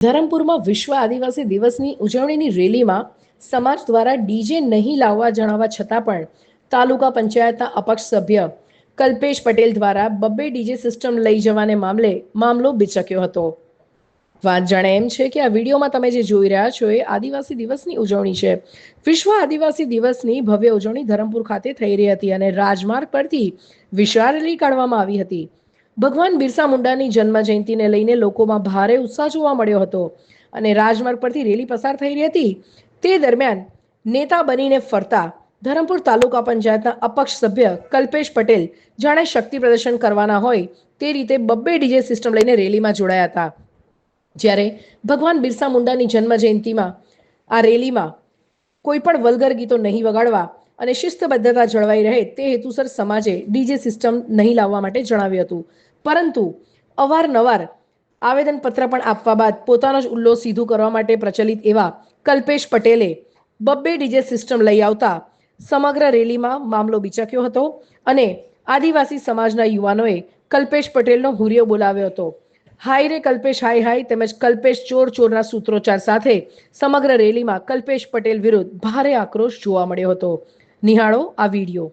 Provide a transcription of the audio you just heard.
ધરમપુરમાં વિશ્વ આદિવાસી દિવસની ઉજવણીની રેલીમાં સમાજ દ્વારા ડીજે નહીં લાવવા જણાવવા છતાં પણ તાલુકા પંચાયતના અપક્ષ સભ્ય કલ્પેશ પટેલ દ્વારા બબ્બે ડીજે સિસ્ટમ લઈ જવાને મામલે મામલો બિચક્યો હતો. વાત જાણે એમ છે કે આ વિડીયોમાં તમે જે જોઈ રહ્યા છો એ આદિવાસી દિવસની ઉજવણી છે. વિશ્વ આદિવાસી દિવસની ભવ્ય ઉજવણી ધરમપુર ખાતે થઈ રહી હતી અને રાજમાર્ગ પરથી વિશાળ રેલી કાઢવામાં આવી હતી. ભગવાન બિરસા મુંડાની જન્મ જયંતિને લઈને લોકોમાં ભારે ઉત્સાહ જોવા મળ્યો હતો અને રાજમાર્ગ પરથી રેલી પસાર થઈ રહી હતી. તે દરમિયાન નેતા બનીને ફરતા ધરમપુર તાલુકા પંચાયતના અપક્ષ સભ્ય કલ્પેશ પટેલ જાણે શક્તિ પ્રદર્શન કરવાના હોય તે રીતે બબ્બે ડીજે સિસ્ટમ લઈને રેલીમાં જોડાયા હતા. જ્યારે ભગવાન બિરસા મુંડાની જન્મ જયંતિમાં આ રેલીમાં કોઈ પણ વલ્ગર ગીતો નહીં વગાડવા અને શિસ્તબદ્ધતા જળવાઈ રહે તે હેતુસર સમાજે ડીજે સિસ્ટમ નહીં લાવવા માટે જણાવ્યું હતું. પરંતુ અવારનવાર આવેદનપત્ર પણ આપવા બાદ પોતાનો જ ઉલ્લો સીધો કરવા માટે પ્રચલિત એવા કલ્પેશ પટેલે બબ્બે ડીજે સિસ્ટમ લઈ આવતા સમગ્ર રેલીમાં મામલો બિચક્યો હતો અને આદિવાસી સમાજના યુવાનોએ કલ્પેશ પટેલનો હુરિયો બોલાવ્યો હતો. હાય રે કલ્પેશ, હાય હાય તેમજ કલ્પેશ ચોર ચોરના સૂત્રોચ્ચાર સાથે સમગ્ર રેલીમાં કલ્પેશ પટેલ વિરુદ્ધ ભારે આક્રોશ જોવા મળ્યો હતો. નિહાળો આ વીડિયો.